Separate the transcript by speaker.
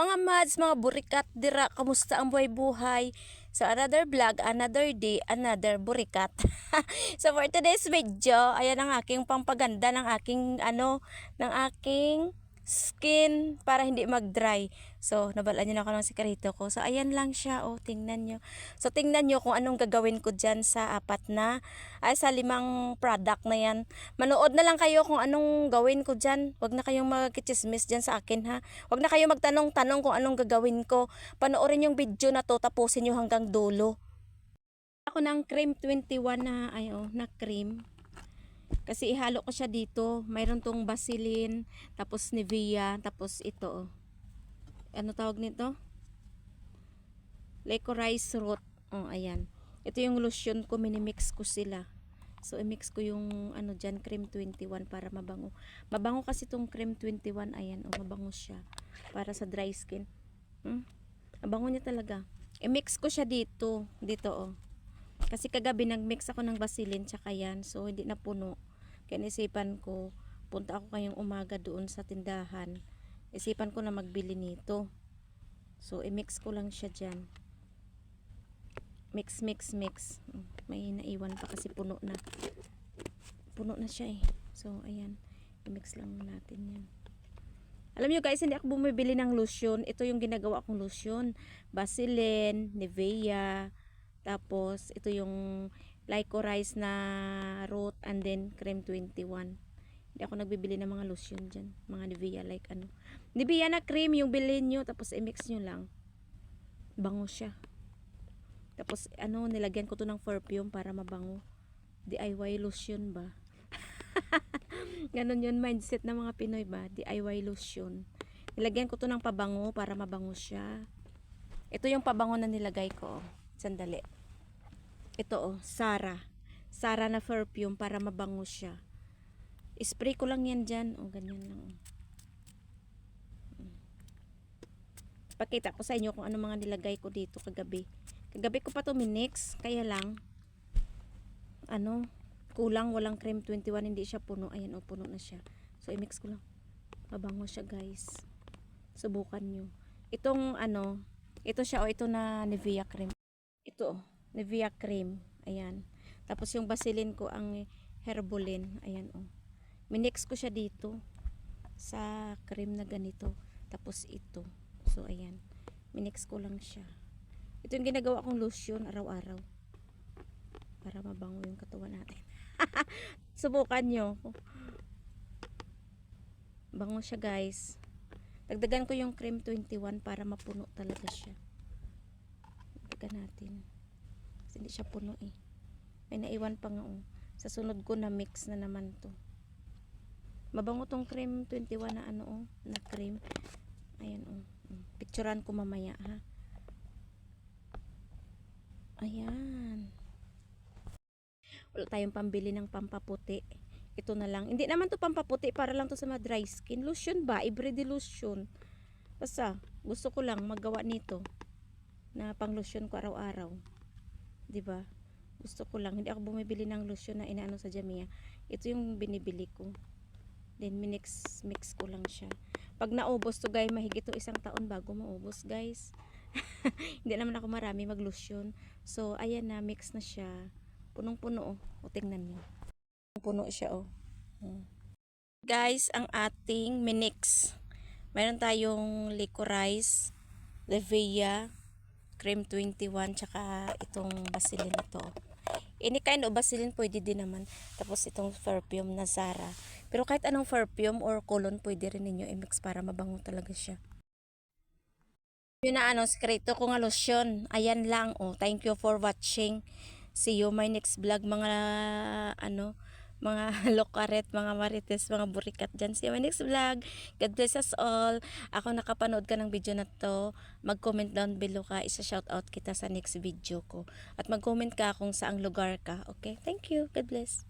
Speaker 1: Mga mads, mga burikat dira, kamusta ang buhay-buhay? So another vlog, another day, another burikat. so for today's video, ayan ang aking pampaganda ng aking ano, ng aking skin para hindi mag-dry. So, nabalaan niyo na ako ng sikarito ko. So, ayan lang siya. Oh, tingnan niyo. So, tingnan niyo kung anong gagawin ko dyan sa apat na, ay sa limang product na yan. Manood na lang kayo kung anong gawin ko dyan. Huwag na kayong magkichismis dyan sa akin ha. Huwag na kayo magtanong-tanong kung anong gagawin ko. Panoorin yung video na to, tapusin nyo hanggang dulo. Ako ng cream 21 na, ay oh, na cream. Kasi ihalo ko siya dito. Mayroon tong Vaseline, tapos Nivea, tapos ito. oh. Ano tawag nito? Licorice root. Oh, ayan. Ito yung lotion ko, minimix ko sila. So, i-mix ko yung ano dyan, cream 21 para mabango. Mabango kasi tong cream 21, ayan, oh, mabango siya. Para sa dry skin. Hmm? Mabango niya talaga. I-mix ko siya dito. Dito, oh. Kasi kagabi nag-mix ako ng Vaseline tsaka yan. So, hindi na puno. Kaya naisipan ko, punta ako kayong umaga doon sa tindahan. Isipan ko na magbili nito. So, i-mix ko lang siya dyan. Mix, mix, mix. May naiwan pa kasi puno na. Puno na siya eh. So, ayan. I-mix lang natin yan. Alam nyo guys, hindi ako bumibili ng lotion. Ito yung ginagawa kong lotion. Vaseline, Nivea, tapos ito yung Licorice na root and then cream 21. Hindi ako nagbibili ng mga lotion dyan. Mga Nivea like ano. Nivea na cream yung bilhin nyo tapos i-mix nyo lang. Bango siya. Tapos ano, nilagyan ko to ng perfume para mabango. DIY lotion ba? Ganon yun mindset ng mga Pinoy ba? DIY lotion. Nilagyan ko to ng pabango para mabango siya. Ito yung pabango na nilagay ko. Sandali. Ito oh, Sara. Sara na perfume para mabango siya. Spray ko lang yan dyan. O, ganyan lang. oh. Pakita ko sa inyo kung ano mga nilagay ko dito kagabi. Kagabi ko pa to minix. Kaya lang, ano, kulang, walang cream 21. Hindi siya puno. Ayan, o, puno na siya. So, i-mix ko lang. Mabango siya, guys. Subukan nyo. Itong, ano, ito siya, o, ito na Nivea cream. Ito, oh, Nivea cream. Ayan. Tapos yung Vaseline ko ang Herbolin. Ayan, oh. Minix ko siya dito sa cream na ganito. Tapos ito. So, ayan. Minix ko lang siya. Ito yung ginagawa kong lotion araw-araw. Para mabango yung katawan natin. Subukan nyo. Bango siya, guys. Dagdagan ko yung cream 21 para mapuno talaga siya. Dagdagan natin. Kasi hindi siya puno eh. May naiwan pa nga oh. Sa sunod ko na mix na naman to. Mabango tong cream 21 na ano oh, na cream. Ayan oh. Mm. Picturean ko mamaya ha. Ayan. Wala tayong pambili ng pampaputi. Ito na lang. Hindi naman to pampaputi para lang to sa mga dry skin. Lotion ba? Everyday lotion. Basta, gusto ko lang magawa nito na pang lotion ko araw-araw. 'Di ba? Gusto ko lang. Hindi ako bumibili ng lotion na inaano sa Jamia. Ito yung binibili ko. Then minix mix ko lang siya. Pag naubos to guys, mahigit to isang taon bago maubos guys. Hindi naman ako marami mag-lotion. So ayan na, mix na siya. Punong-puno oh. O tingnan niyo. Puno siya oh. Hmm. Guys, ang ating minix. Mayroon tayong licorice, Levea, cream 21, tsaka itong Vaseline ito. Any kind of Vaseline pwede din naman. Tapos itong perfume na Zara. Pero kahit anong perfume or cologne pwede rin ninyo i-mix para mabango talaga siya. Yun na ano, sekreto ko nga lotion. Ayan lang. Oh, thank you for watching. See you my next vlog mga ano, mga lokaret, mga marites, mga burikat dyan. See you my next vlog. God bless us all. Ako nakapanood ka ng video na to, mag-comment down below ka. Isa shout out kita sa next video ko. At mag-comment ka kung saang lugar ka. Okay? Thank you. God bless.